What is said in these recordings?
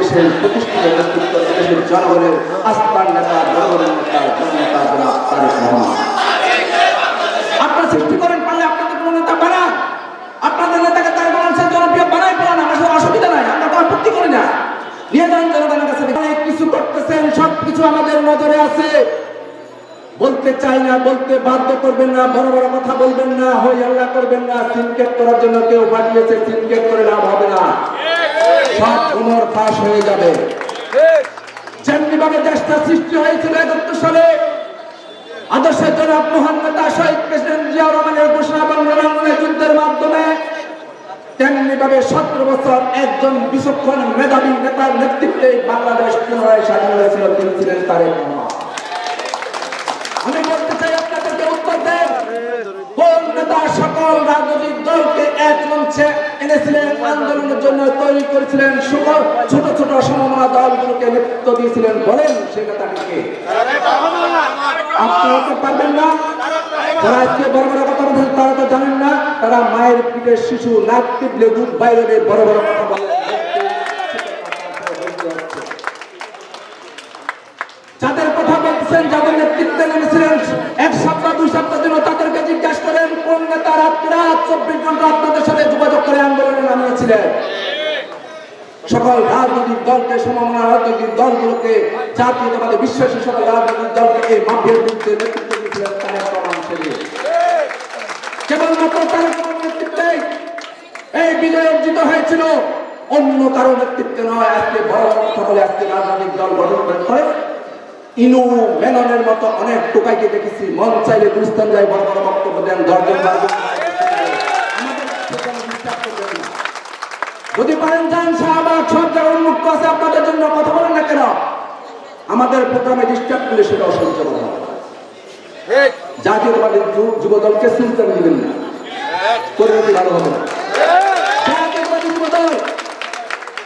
দেশের প্রতিষ্ঠিত নেতৃত্ব দেশের জনগণের আস্থার নেতা, জনগণের নেতা, জননেতা জনাব তারেক রহমান। আপনারা সৃষ্টি করেন পারলে আপনাদের কোনো নেতা বানান আপনাদের নেতাকে তার মানুষের জনপ্রিয় বানাই পালান আমার কোনো অসুবিধা নাই, আমরা তো আপত্তি করি না। নিয়ে যান জনগণের কাছে। কিছু করতেছেন সব কিছু আমাদের নজরে আছে। বলতে চাই না, বলতে বাধ্য করবেন না, বড় বড় কথা বলবেন না, হই আল্লাহ করবেন না সিনকেট করার জন্য কেউ পাঠিয়েছে সিনকেট করে লাভ হবে না। সব উমর ফাঁস হয়ে যাবে। যেমনি ভাবে দেশটা সৃষ্টি হয়েছিল একাত্তর সালে আদর্শের জনাব নেতা শহীদ প্রেসিডেন্ট জিয়াউর রহমানের ঘোষণা বঙ্গবন্ধু যুদ্ধের মাধ্যমে, তেমনি ভাবে সতেরো বছর একজন বিচক্ষণ মেধাবী নেতার নেতৃত্বে বাংলাদেশ পুনরায় স্বাধীন হয়েছিল, তিনি ছিলেন তারেক আমি বলতে চাই আপনাদেরকে উত্তর দেন, কোন নেতা সকল রাজনৈতিক দলকে মঞ্চে এনেছিলেন, আন্দোলনের জন্য তৈরি করেছিলেন ছোট ছোট সমমনা দলগুলোকে নেতৃত্ব দিয়েছিলেন বলেন সেই নেতাটিকে আপনারা তো পারবেন না। আজকে বড় বড় কথা বলছেন, তারা তো জানেন না। তারা মায়ের পিঠের শিশু বাইরে বড় বড় কথা বলে। যাদের কথা বলছেন যাদের নেতৃত্বে নেমেছিলেন সকল রাজনৈতিক দলকে সমমনা রাজনৈতিক দলগুলোকে জাতীয়তাবাদী বিশ্বাসী সকল রাজনৈতিক দলকে এই মাফিয়ার বিরুদ্ধে নেতৃত্ব দিয়েছিলেন কেবলমাত্র নেতৃত্বে এই বিজয় অর্জিত হয়েছিল, অন্য কারও নেতৃত্বে নয়। আজকে বড় আজকে রাজনৈতিক দল গঠন হয় ইনু মেননের মতো অনেক টোকাইকে দেখেছি, মন চাইলে গুলিস্তান যায় বড় বড় বক্তব্য দেন দর্জন যদি পারেন যান শাহবাগ সব জায়গায় উন্মুক্ত আছে আপনাদের জন্য কথা বলেন না কেন? আমাদের প্রোগ্রামে ডিস্টার্ব করলে সেটা অসহ্য করা হবে জাতীয়তাবাদী যু- যুব দলকে সুলতান দিবেন না। পরিণতি ভালো হবে না। জাতীয়তাবাদী যুব দল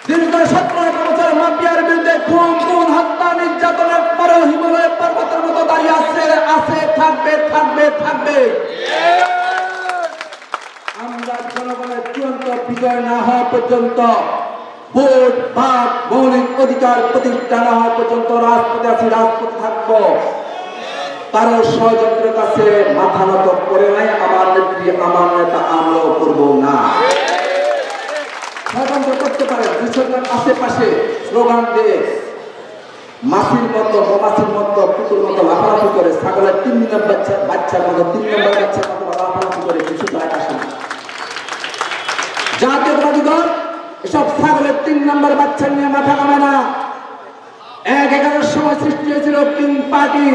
দীর্ঘ সতেরো বছর মাফিয়ার বিরুদ্ধে খুন খুন হত্যা নির্যাতনের পরেও হিমালয়ের পর্বতের মতো দাঁড়িয়ে আছে আছে থাকবে থাকবে থাকবে। আমরা জনগণের বিজয় না হওয়া পর্যন্ত ভোট ভাগ মৌলিক অধিকার প্রতিষ্ঠা না হওয়া পর্যন্ত রাজপথে আছি, রাজপথে থাকব। কারও ষড়যন্ত্রের কাছে মাথা নত করে নাই, আমার নেত্রী, আমার নেতা আমরাও করব না। করতে পারে আশেপাশে স্লোগান দিয়ে মাসির মতো মতো পুতুর মতো লাফালাফি করে ছাগলের তিন নম্বর বাচ্চা বাচ্চার মতো, তিন নম্বর বাচ্চার মতো লাফালাফি করে কিছু আসে না জাতীয়তাবাদী দল এসব ছাগলের তিন নম্বর বাচ্চা নিয়ে মাথা কামে না। এক এগারোর সময় সৃষ্টি হয়েছিল তিন পার্টি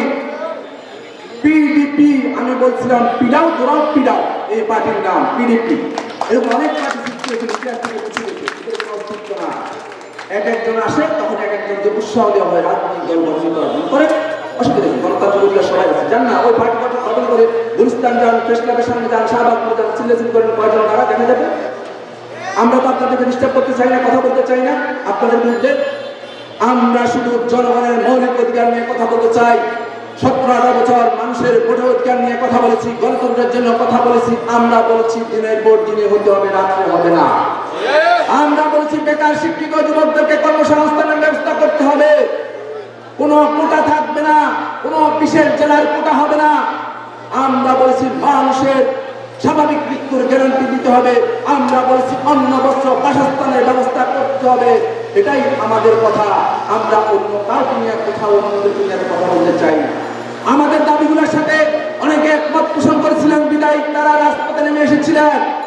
পিডিপি, আমি বলছিলাম পিডাও, তোরাও পিডাও, এই পার্টির নাম, পিডিপি। এরকম অনেক পার্টি সৃষ্টি হয়েছিল এক একজন আসে, তখন এক একজনকে উৎসাহ দেওয়া হয় রাজনৈতিক দল গঠন করার করে, অসুবিধা নেই গণতান্ত্রিক সবাই আছে। জান না, ওই পার্টি গঠন করে গুলিস্তান যান প্রেস ক্লাবের সামনে যান শাহবাগ যান চিল্লাচিল্লি করেন কয়জন, তারা দেখা যাবে। আমরা তো আপনাদেরকে ডিস্টার্ব করতে চাই না, কথা বলতে চাই না। আপনাদের বিরুদ্ধে আমরা শুধু জনগণের মৌলিক অধিকার নিয়ে কথা বলতে চাই। সতেরো আঠারো বছর মানুষের ভোটের অধিকার নিয়ে কথা বলেছি, গণতন্ত্রের জন্য কথা বলেছি। আমরা বলেছি, দিনের পর দিনে হতে হবে রাত্রে হবে না। আমরা বলেছি, বেকার শিক্ষিত যুবকদেরকে কর্মসংস্থানের ব্যবস্থা করতে হবে। কোনো কোটা থাকবে না, কোনো বিশেষ জেলার কোটা হবে না। আমরা বলেছি, মানুষের স্বাভাবিক মৃত্যুর গ্যারান্টি দিতে হবে। আমরা বলছি, অন্য বস্ত্র বাসস্থানের ব্যবস্থা করতে হবে। এটাই আমাদের কথা। আমরা অন্য কাউকে নিয়ে কোথাও অন্যদের দুনিয়ার কথা বলতে চাই আমাদের দাবিগুলোর সাথে অনেকে একমত পোষণ করেছিলেন, বিদায় তারা রাজপথে নেমে এসেছিলেন।